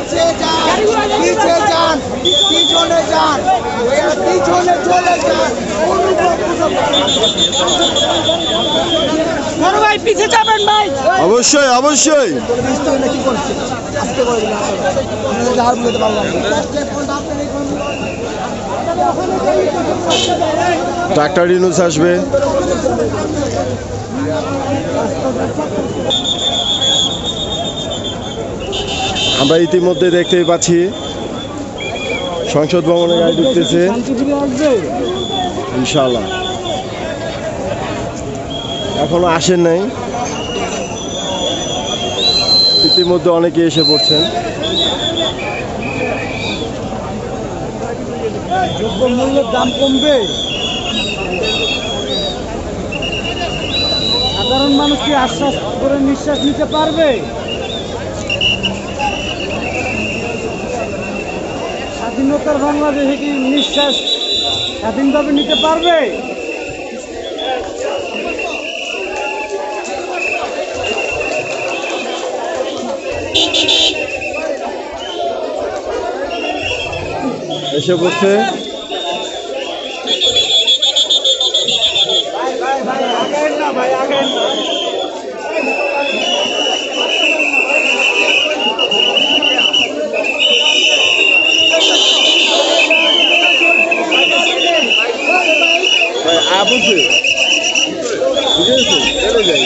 পিছে যান পিছে যান পিছনে যান পিছনে চলে যান অবশ্যই অবশ্যই। ডাক্তার ইনুস আসবে। আমরা ইতিমধ্যে দেখতেই পাচ্ছি সংসদ ভবনে গাড়ি ঢুকতেছে। ইনশাল্লাহ এখনও আসেন নাই। ইতিমধ্যে অনেকে এসে পড়ছেন। দ্রব্যমূল্যের দাম কমবে। সাধারণ মানুষ কি আশ্বাস করে নিঃশ্বাস নিতে পারবে? স্বাধীনতার বাংলাদেশে কি নিঃশ্বাস স্বাধীনভাবে নিতে পারবে? এসে পড়ছে না বুঝে। বুঝেছ? চলে যাই।